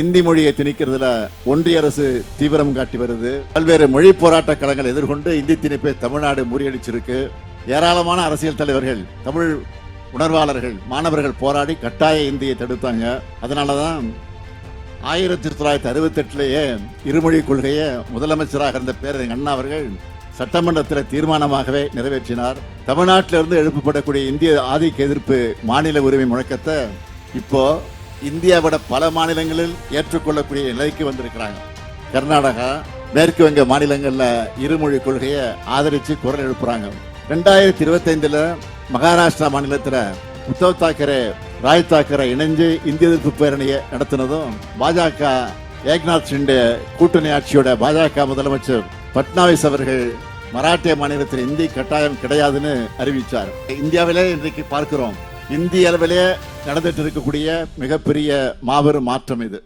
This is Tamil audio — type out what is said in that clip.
இந்தி மொழியை திணிக்கிறதுல ஒன்றிய அரசு தீவிரம் காட்டி வருது. பல்வேறு மொழி போராட்ட களங்களை எதிர்கொண்டு இந்தி திணிப்பை தமிழ்நாடு முறியடிச்சிருக்கு. ஏராளமான அரசியல் தலைவர்கள் தமிழ் உணர்வாளர்கள் மாணவர்கள் போராடி கட்டாய இந்தியை தடுத்தாங்க. அதனாலதான் ஆயிரத்தி தொள்ளாயிரத்தி அறுபத்தெட்டுலேயே இருமொழி கொள்கையை முதலமைச்சராக இருந்த பேரறிஞர் அண்ணா அவர்கள் சட்டமன்றத்தில் தீர்மானமாகவே நிறைவேற்றினார். தமிழ்நாட்டிலிருந்து எழுப்பப்படக்கூடிய இந்திய ஆதிக்க எதிர்ப்பு மாநில உரிமை முழக்கத்தை இப்போ இந்தியாவோட பல மாநிலங்களில் ஏற்றுக்கொள்ளக்கூடிய நிலைக்கு வந்திருக்கிறாங்க. கர்நாடகா மேற்கு வங்க மாநிலங்களில் இருமொழி கொள்கையை ஆதரித்து குரல் எழுப்புறாங்க. ரெண்டாயிரத்தி இருபத்தைந்தில் மகாராஷ்டிரா மாநிலத்தில் உத்தவ் தாக்கரே ராய் தாக்கரே இணைஞ்சு இந்திய எதிர்ப்பு பேரணியை நடத்தினதும் பாஜக ஏக்நாத் ஷிண்டே கூட்டணி ஆட்சியோட பாஜக முதலமைச்சர் பட்னாவிஸ் அவர்கள் மராட்டிய மாநிலத்தில் இந்தி கட்டாயம் கிடையாதுன்னு அறிவித்தார் இந்தியாவிலே இன்றைக்கு பார்க்கிறோம். இந்திய அளவிலே நடந்துட்டு இருக்கக்கூடிய மிகப்பெரிய மாபெரும் மாற்றம் இது.